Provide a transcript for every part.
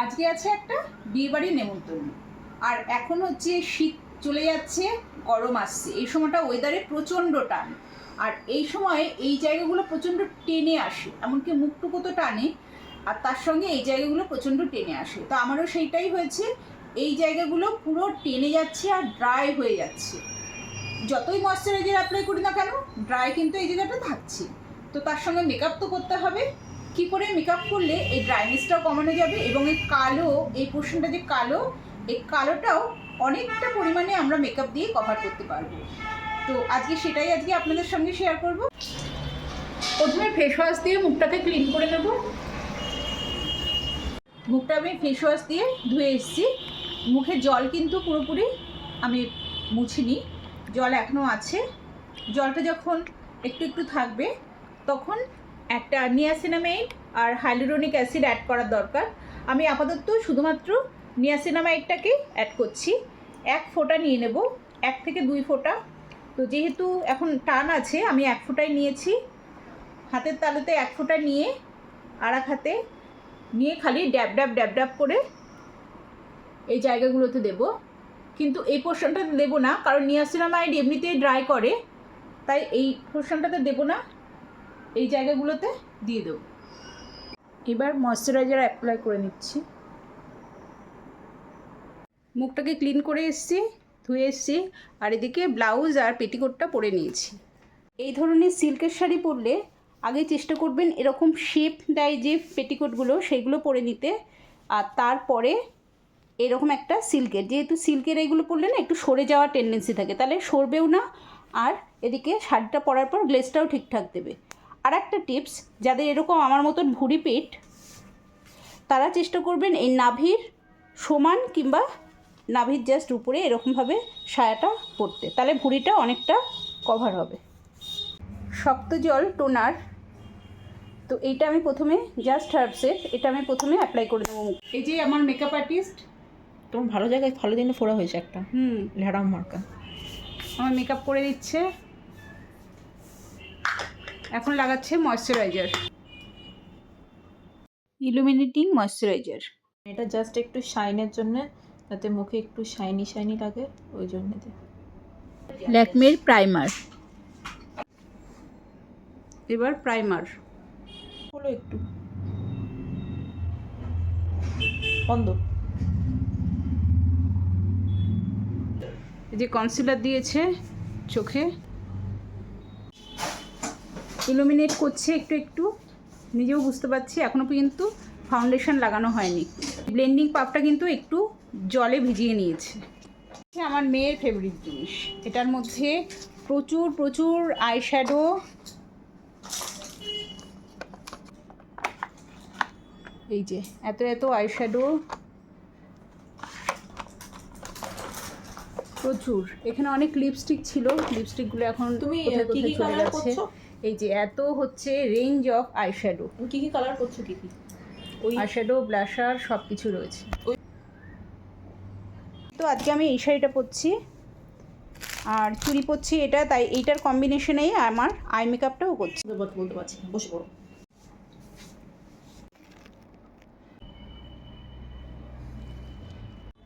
আজকে আছে একটা বিয়েবাড়ির নেমন্তন্ন। আর এখন হচ্ছে শীত চলে যাচ্ছে, গরম আসছে। এই সময়টা ওয়েদারে প্রচণ্ড টান। আর এই সময় এই জায়গাগুলো প্রচণ্ড টেনে আসে, এমনকি মুখটুকু তো টানে। আর তার সঙ্গে এই জায়গাগুলো প্রচণ্ড টেনে আসে। তো আমারও সেইটাই হয়েছে, এই জায়গাগুলো পুরো টেনে যাচ্ছে আর ড্রাই হয়ে যাচ্ছে। যতই ময়শ্চারাইজার অ্যাপ্লাই করি না কেন ড্রাই কিন্তু এই জায়গাটা থাকছে। তো তার সঙ্গে মেকআপ তো করতে হবে। কি করে মেকআপ করলে এই ড্রাইনেসটাও কমানো যাবে এবং এই কালো, এই পোর্শনটা যে কালো, এই কালোটাও অনেকটা পরিমাণে আমরা মেকআপ দিয়ে কভার করতে পারব। তো আজকে সেটাই আজকে আপনাদের সঙ্গে শেয়ার করব। প্রথমে ফেস ওয়াশ দিয়ে মুখটাকে ক্লিন করে নেব। মুখটা আমি ফেস ওয়াশ দিয়ে ধুয়ে এসেছি। মুখে জল কিন্তু পুরোপুরি আমি মুছিনি। জল এখনও আছে। জলটা যখন একটু একটু থাকবে, তখন একটা নিয়াসিনামাইড আর হাইলোরনিক অ্যাসিড অ্যাড করার দরকার। আমি আপাতত শুধুমাত্র নিয়াসিনামাইডটাকে অ্যাড করছি। এক ফোঁটা নিয়ে নেব, এক থেকে দুই ফোঁটা। তো যেহেতু এখন টান আছে, আমি এক ফোঁটাই নিয়েছি। হাতের তালুতে এক ফোঁটা নিয়ে আর এক হাতে নিয়ে খালি ড্যাব ড্যাব ড্যাব ড্যাব করে এই জায়গাগুলোতে দেব। কিন্তু এই পোর্শনটাতে দেবো না, কারণ নিয়াসিনামাইড এমনিতেই ড্রাই করে, তাই এই পোর্শনটাতে দেবো না। এই জায়গাগুলোতে দিয়ে দেবো। এবার ময়শ্চারাইজার অ্যাপ্লাই করে নিচ্ছি। মুখটাকে ক্লিন করে এসেছি, ধুয়ে এসেছি, আর এদিকে ব্লাউজ আর পেটিকোটটা পরে নিয়েছি। এই ধরনের সিল্কের শাড়ি পরলে আগে চেষ্টা করবেন এরকম শেপ দেয় যে পেটিকোটগুলো সেইগুলো পরে নিতে। আর তারপরে এরকম একটা সিল্কের, যেহেতু সিল্কের এইগুলো পরলে না একটু সরে যাওয়ার টেন্ডেন্সি থাকে, তাহলে সরবেও না, আর এদিকে শাড়িটা পরার পর গ্লেসটাও ঠিকঠাক দেবে। আর একটা টিপস যাদের এরকম আমার মতন ভুঁড়ি পেট তারা চেষ্টা করবেন এই নাভির সমান কিংবা নাভির জাস্ট উপরে এরকমভাবে সায়াটা পরতে তাহলে ভুঁড়িটা অনেকটা কভার হবে। শক্ত জল টোনার তো এইটা আমি প্রথমে জাস্ট হার্বসের এটা আমি প্রথমে অ্যাপ্লাই করে দেবো এই যে আমার মেকআপ আর্টিস্ট তোমার ভালো জায়গায় ভালো দিনে ফোড়া হয়েছে একটা। হুম। ল্যাডাম মার্কা। আমার মেকআপ করে দিচ্ছে। এখন লাগাচ্ছে ময়শ্চারাইজার ইলুমিনেটিং ময়শ্চারাইজার এটা জাস্ট একটু শাইনের জন্য যাতে মুখে একটু শাইনি শাইনি লাগে ওই জন্য ল্যাকমের প্রাইমার এবার প্রাইমার হলো একটু। বন্ধ। এই যে কনসিলার দিয়েছে চোখে। ইলুমিনেট করছে একটু একটু নিজেও বুঝতে পারছি এখনও পর্যন্ত ফাউন্ডেশন লাগানো হয়নি। ব্লেন্ডিং পাপটা কিন্তু একটু জলে ভিজিয়ে নিয়েছে। আমার মেয়ের ফেভারিট জিনিস এটার মধ্যে প্রচুর প্রচুর আইশ্যাডো এই যে এত এত আইশ্যাডো প্রচুর। এখানে অনেক লিপস্টিক ছিল লিপস্টিকগুলো এখন তুমি, কি কি যাচ্ছে করছ? এই যে এত হচ্ছে রেঞ্জ অফ আইশ্যাডো কি কি কালার করছ কি কি? ওই আইশ্যাডো ব্লাশার সব কিছু রয়েছে। ওই- তো আজকে আমি এই শাড়িটা পরছি। আর চুড়ি পরছি এটা তাই এইটার কম্বিনেশনেই আমার আই মেকআপটাও করছি। বলতে বলতে পারছি। বসে পড়ো।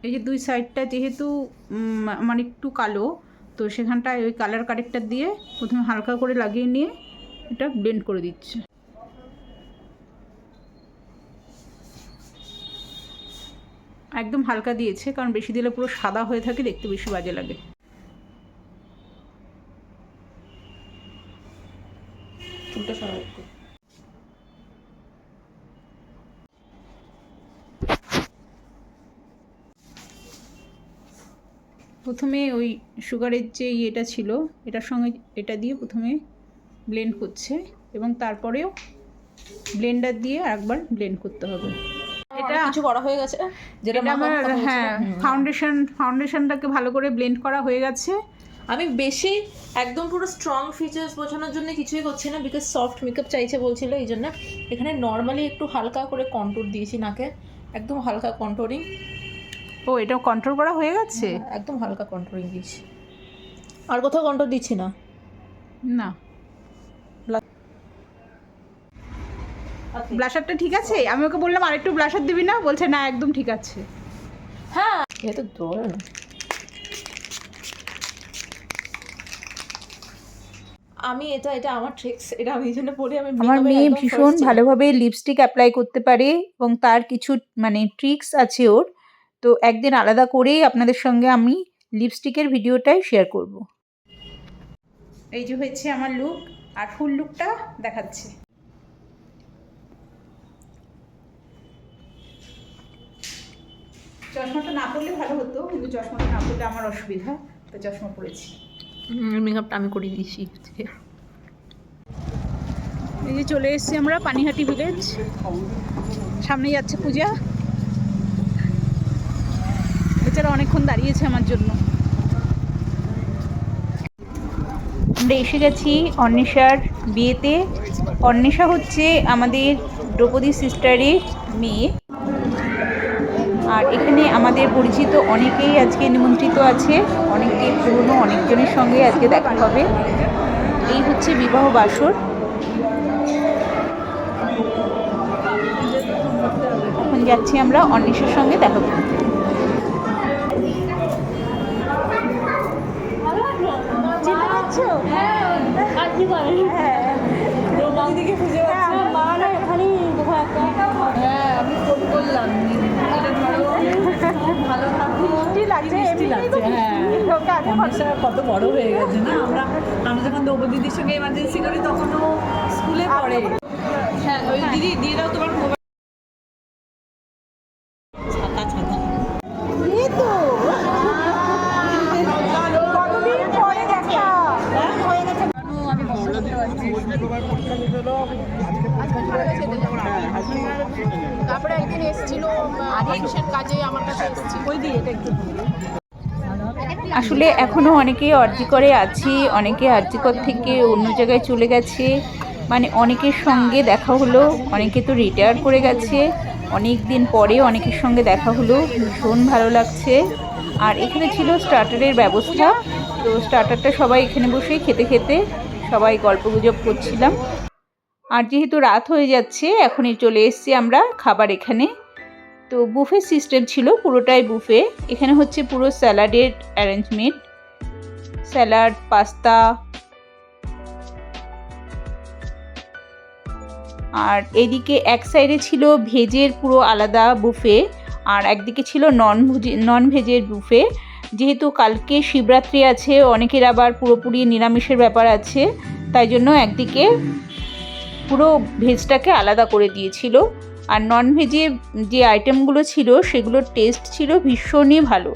এই যে দুই সাইডটা যেহেতু আমার একটু কালো তো সেখানটায় ওই কালার কারেক্টার দিয়ে প্রথমে হালকা করে লাগিয়ে নিয়ে এটা ব্লেন্ড করে দিচ্ছে। একদম হালকা দিয়েছে কারণ বেশি দিলে পুরো সাদা হয়ে থাকে দেখতে বেশি বাজে লাগে। চুলটা প্রথমে ওই সুগারের যে ইয়েটা ছিল এটার সঙ্গে এটা দিয়ে প্রথমে ব্লেন্ড করছে এবং তারপরেও ব্লেন্ডার দিয়ে আরেকবার ব্লেন্ড করতে হবে। এটা কিছু করা হয়ে গেছে যেটা আমার। হ্যাঁ ফাউন্ডেশন ফাউন্ডেশনটাকে ভালো করে ব্লেন্ড করা হয়ে গেছে। আমি বেশি একদম পুরো স্ট্রং ফিচার্স বোঝানোর জন্য কিছুই করছি না বিকজ সফট মেকআপ চাইছে বলছিল এই জন্য এখানে নর্মালি একটু হালকা করে কন্ট্রোল দিয়েছি নাকে একদম হালকা কন্ট্রোলিং ও এটা কন্ট্রোল করা হয়ে গেছে? একদম হালকা কন্ট্রোলিং দিয়েছি। আর কোথাও কন্ট্রোল দিচ্ছি না। না। ব্লাশারটা ঠিক আছে? আমি ওকে বললাম আরেকটু ব্লাশার দিবি না? বলছে না একদম ঠিক আছে। হ্যাঁ। এ তো দৌড় আমি এটা এটা আমার ট্রিক্স এটা আমি এই জন্য বলি আমি আমার মেয়ে ভীষণ ভালোভাবে লিপস্টিক অ্যাপ্লাই করতে পারে এবং তার কিছু মানে ট্রিক্স আছে ওর। তো একদিন আলাদা করেই আপনাদের সঙ্গে আমি লিপস্টিকের ভিডিওটাই শেয়ার করব। এই যে হয়েছে আমার লুক আর ফুল লুকটা দেখাচ্ছে। চশমাটা না পরলে ভালো হতো, কিন্তু চশমাটা না পরলে আমার অসুবিধা, তো চশমা পরেছি। মেকআপটা আমি করে দিয়েছি। এই যে চলে এসেছি আমরা পানিহাটি ভিলেজ সামনে যাচ্ছে পূজা। বেচারা অনেকক্ষণ দাঁড়িয়েছে আমার জন্য। আমরা এসে গেছি অন্বেষার বিয়েতে। অন্বেষা হচ্ছে আমাদের দ্রৌপদী সিস্টারের মেয়ে। এখানে আমাদের পরিচিত অনেকেই আজকে নিমন্ত্রিত আছে। অনেকে পুরনো, অনেকজনের সঙ্গে আজকে দেখা হবে। এই হচ্ছে বিবাহ বাসর। এখন যাচ্ছি আমরা অন্বেষার সঙ্গে দেখা করতে। হ্যাঁ আমি ফোন করলাম। ভালো মিষ্টি লাগছে মিষ্টি লাগছে হ্যাঁ। কত বড় হয়ে গেছে না? আমরা আমরা যখন দ্রৌপদীদির সঙ্গে এমার্জেন্সি করি তখনও স্কুলে পড়ে। হ্যাঁ ওই দিদি দিয়ে দাও তোমার আসলে এখনও অনেকেই অনেকে অর্জিকরে আছি, অনেকে অর্জিকর থেকে অন্য জায়গায় চলে গেছে। মানে অনেকের সঙ্গে দেখা হলো, অনেকে তো রিটায়ার করে গেছে। অনেক দিন পরে অনেকের সঙ্গে দেখা হলো, ভীষণ ভালো লাগছে। আর এখানে ছিল স্টার্টারের ব্যবস্থা। তো স্টার্টারটা সবাই এখানে বসেই খেতে খেতে সবাই গল্পগুজব করছিলাম। আর যেহেতু রাত হয়ে যাচ্ছে, এখনই চলে এসেছি আমরা খাবার এখানে। তো বুফে সিস্টেম ছিল পুরোটাই বুফে এখানে হচ্ছে পুরো স্যালাডের অ্যারেঞ্জমেন্ট স্যালাড পাস্তা আর এদিকে এক সাইডে ছিল ভেজের পুরো আলাদা বুফে আর একদিকে ছিল নন নন ভেজের বুফে যেহেতু কালকে শিবরাত্রি আছে, অনেকের আবার পুরোপুরি নিরামিষের ব্যাপার আছে, তাই জন্য একদিকে পুরো ভেজটাকে আলাদা করে দিয়েছিল। আর নন ভেজে যে আইটেমগুলো ছিল, সেগুলোর টেস্ট ছিল ভীষণই ভালো।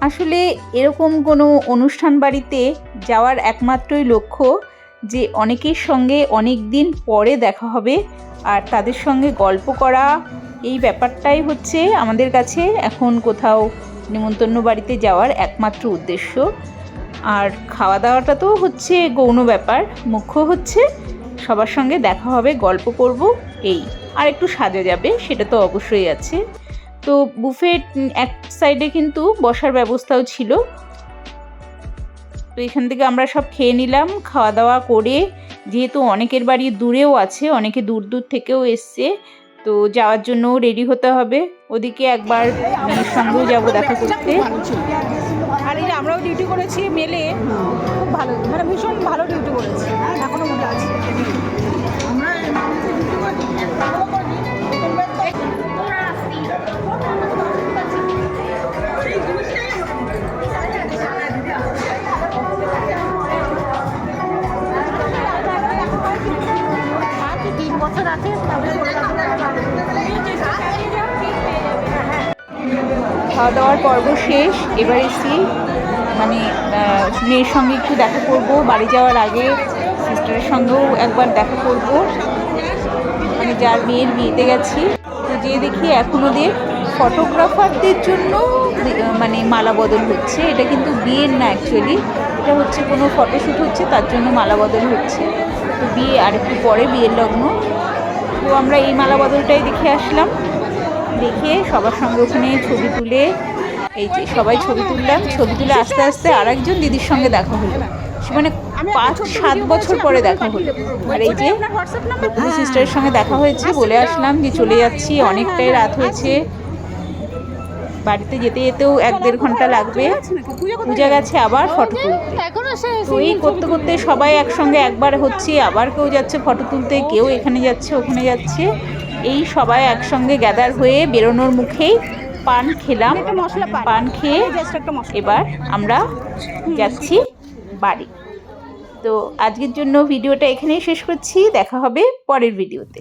আসলে এরকম কোনো অনুষ্ঠান বাড়িতে যাওয়ার একমাত্রই লক্ষ্য যে অনেকের সঙ্গে অনেক দিন পরে দেখা হবে আর তাদের সঙ্গে গল্প করা, এই ব্যাপারটাই হচ্ছে আমাদের কাছে এখন কোথাও নেমন্তন্ন বাড়িতে যাওয়ার একমাত্র উদ্দেশ্য। আর খাওয়া দাওয়াটা তো হচ্ছে গৌণ ব্যাপার, মুখ্য হচ্ছে সবার সঙ্গে দেখা হবে, গল্প করব, এই। আর একটু সাজা যাবে, সেটা তো অবশ্যই আছে। তো বুফেট এক সাইডে কিন্তু বসার ব্যবস্থাও ছিল। তো এখান থেকে আমরা সব খেয়ে নিলাম খাওয়া দাওয়া করে, যেহেতু অনেকের বাড়ি দূরেও আছে, অনেকে দূর দূর থেকেও এসছে, তো যাওয়ার জন্য রেডি হতে হবে। ওদিকে একবার মেয়ের সঙ্গেও যাব দেখা করতে। আর এই আমরাও ডিউটি করেছি, মেলে, খুব ভালো মানে ভীষণ ভালো ডিউটি করেছি, এখনও মনে আছে। খাওয়া দাওয়ার পর্ব শেষ। এবার এসি মানে মেয়ের সঙ্গে একটু দেখা করব। বাড়ি যাওয়ার আগে সিস্টারের সঙ্গেও একবার দেখা করব। মানে যার মেয়ের বিয়েতে গেছি, তো যে দেখি এখন ওদের ফটোগ্রাফারদের জন্য মানে মালা বদল হচ্ছে। এটা কিন্তু বিয়ের না অ্যাকচুয়ালি এটা হচ্ছে কোনো ফটোশ্যুট হচ্ছে, তার জন্য মালা বদল হচ্ছে। তো বিয়ে আর একটু পরে, বিয়ের লগ্ন। তো আমরা এই মালা বদলটাই দেখে আসলাম। দেখে সবার সঙ্গে ওখানে ছবি তুলে, এই যে সবাই ছবি তুললাম। ছবি তুলে আস্তে আস্তে আরেকজন দিদির সঙ্গে দেখা হলো। সে মানে পাঁচ সাত বছর পরে দেখা হলো। আর এই যে সিস্টারের সঙ্গে দেখা হয়েছে বলে আসলাম যে চলে যাচ্ছি অনেকটাই রাত হয়েছে। বাড়িতে যেতে যেতেও এক দেড় ঘণ্টা লাগবে। পূজা গেছে আবার ফটো তুলতে। তো এই করতে করতে সবাই একসঙ্গে একবার হচ্ছে আবার কেউ যাচ্ছে ফটো তুলতে কেউ এখানে যাচ্ছে ওখানে যাচ্ছে। এই সবাই একসঙ্গে গ্যাদার হয়ে বেরোনোর মুখেই পান খেলাম। পান খেয়ে এবার আমরা যাচ্ছি বাড়ি। তো আজকের জন্য ভিডিওটা এখানেই শেষ করছি। দেখা হবে পরের ভিডিওতে।